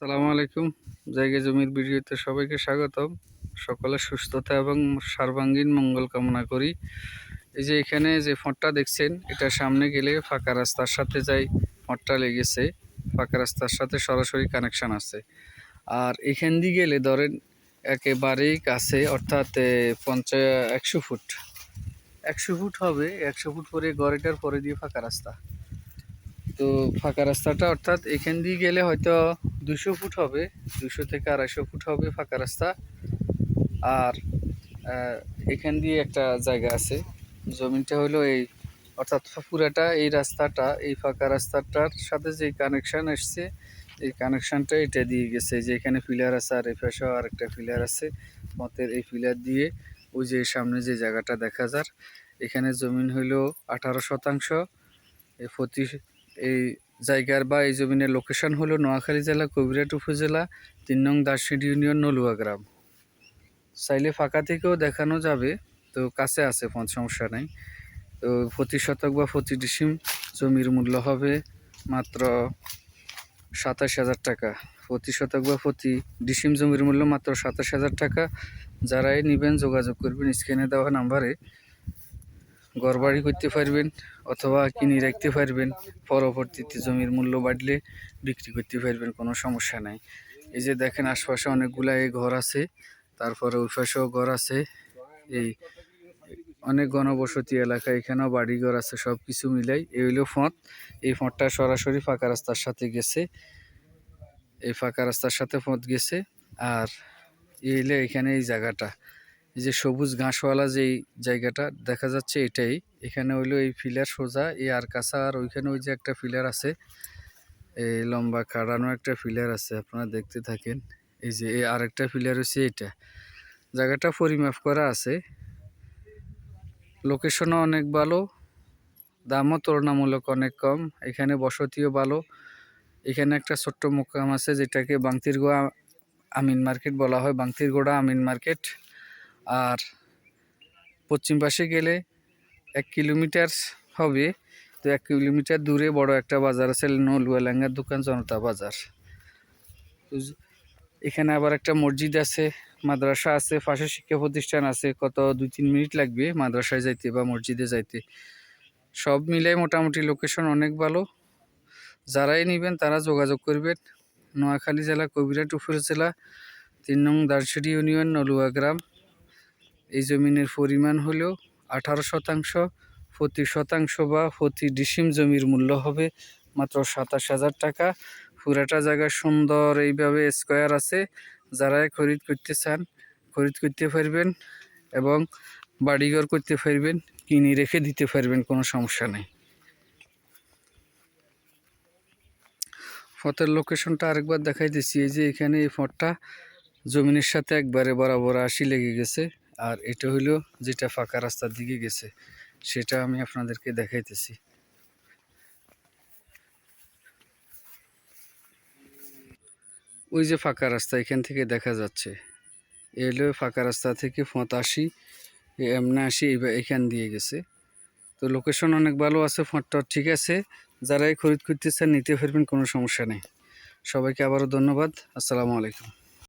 সালামু আলাইকুম। জায়গা জমির ভিডিওতে সবাইকে স্বাগতম। সকলের সুস্থতা এবং সর্বাঙ্গীন মঙ্গল কামনা করি। এই যে এখানে যে ফোঁটটা দেখছেন, এটা সামনে গেলে ফাঁকা রাস্তার সাথে যাই, ফোঁটটা লেগেছে। ফাঁকা রাস্তার সাথে সরাসরি কানেকশন আছে। আর এখান দিয়ে গেলে ধরেন একেবারেই কাছে, অর্থাৎ পঞ্চাশ একশো ফুট। একশো ফুট হবে, একশো ফুট পরে গড়েটার পরে দিয়ে ফাঁকা রাস্তা। তো ফাঁকা রাস্তাটা অর্থাৎ এখান দিয়ে গেলে হয়তো দুশো ফুট হবে, দুশো থেকে আড়াইশো ফুট হবে ফাঁকা রাস্তা। আর এখান দিয়ে একটা জায়গা আছে। জমিনটা হলো এই, অর্থাৎ পুরাটা এই রাস্তাটা, এই ফাঁকা রাস্তাটার সাথে যে কানেকশন এসছে এই কানেকশানটা এটা দিয়ে গেছে। যে এখানে পিলার আছে আর এই পাশেও আরেকটা পিলার আছে। মতের এই পিলার দিয়ে ওই যে সামনে যে জায়গাটা দেখা যার, এখানে জমিন হইল আঠারো শতাংশ প্রতি এই জায়গার বা এই জমিনের লোকেশন হলো নোয়াখালী জেলা কবিরাট উপজেলা, তিন নং দাসিড ইউনিয়ন নলুয়া গ্রাম। চাইলে ফাঁকা থেকেও দেখানো যাবে, তো কাছে আছে, কোনো সমস্যা নেই। তো প্রতি শতক বা প্রতি ডিসিম জমির মূল্য হবে মাত্র সাতাশ হাজার টাকা। প্রতি শতক বা প্রতি ডিসিম জমির মূল্য মাত্র সাতাশ হাজার টাকা। যারাই নেবেন যোগাযোগ করবেন স্ক্রিনে দেওয়া নাম্বারে। ঘরবাড়ি করতে পারবেন অথবা কিনে রাখতে পারবেন। পরবর্তীতে জমির মূল্য বাড়লে বিক্রি করতে পারবেন, কোনো সমস্যা নাই। এই যে দেখেন, আশপাশে অনেকগুলা এই ঘর আছে, তারপরে ওই পাশেও ঘর আছে। এই অনেক ঘনবসতি এলাকা, এখানেও বাড়ি ঘর আছে সব কিছু মিলাই। এই হইল ফোঁট। এই ফোঁটটা সরাসরি ফাঁকা রাস্তার সাথে গেছে। এই ফাঁকা রাস্তার সাথে ফোঁট গেছে। আর এই হইল এখানে এই জায়গাটা। এই যে সবুজ ঘাসওয়ালা যেই জায়গাটা দেখা যাচ্ছে এটাই। এখানে হইল এই ফিলার সোজা, এই আর কাছা, আর ওইখানে ওই যে একটা ফিলার আছে। এই লম্বা কাটানো একটা ফিলার আছে, আপনারা দেখতে থাকেন। এই যে এই আরেকটা ফিলার হচ্ছে এটা। জায়গাটা পরিমাপ করা আছে। লোকেশনও অনেক ভালো, দামও তুলনামূলক অনেক কম, এখানে বসতিও ভালো। এখানে একটা ছোট্ট মোকাম আছে যেটাকে বাংতিরগোয়া আমিন মার্কেট বলা হয়, বাংতিরগোড়া আমিন মার্কেট। আর পশ্চিম পাশে গেলে এক কিলোমিটার হবে। তো এক কিলোমিটার দূরে বড় একটা বাজার আছে নলুয়া লেঙ্গার দোকান, জনতা বাজার। এখানে আবার একটা মসজিদ আছে, মাদ্রাসা আছে, পাশে শিক্ষা প্রতিষ্ঠান আছে। কত দুই তিন মিনিট লাগবে মাদ্রাসায় যাইতে বা মসজিদে যাইতে। সব মিলাই মোটামুটি লোকেশন অনেক ভালো। যারাই নেবেন তারা যোগাযোগ করবেন। নোয়াখালী জেলা কবিরাট উপজেলা তিন নং দারসিডি ইউনিয়ন, নলুয়া গ্রাম। এই জমিনের পরিমাণ হলো আঠারো শতাংশ, প্রতি শতাংশ বা প্রতি ডিসিম জমির মূল্য হবে মাত্র সাতাশ হাজার টাকা। পুরাটা জায়গা সুন্দর এইভাবে স্কোয়ার আছে। যারা খরিদ করতে চান, খরিদ করতে পারবেন এবং বাড়িঘর করতে পারবেন, কিনে রেখে দিতে পারবেন, কোনো সমস্যা নেই। ফটের লোকেশনটা আরেকবার দেখাই দিচ্ছি। এই যে এখানে এই ফটটা জমিনের সাথে একবারে বরাবর আসি লেগে গেছে। আর এটা হইল যেটা ফাঁকা রাস্তার দিকে গেছে, সেটা আমি আপনাদেরকে দেখাইতেছি। ওই যে ফাঁকা রাস্তা এখান থেকে দেখা যাচ্ছে এলো ফাঁকা রাস্তা থেকে ফতাশি এমনি আসি এখান দিয়ে গেছে। তো লোকেশন অনেক ভালো আছে ফোনটা ঠিক আছে, যারাই খরিদ করতে চান নিতে পারবেন, কোনো সমস্যা নেই। সবাইকে আবারও ধন্যবাদ, আসসালামু আলাইকুম।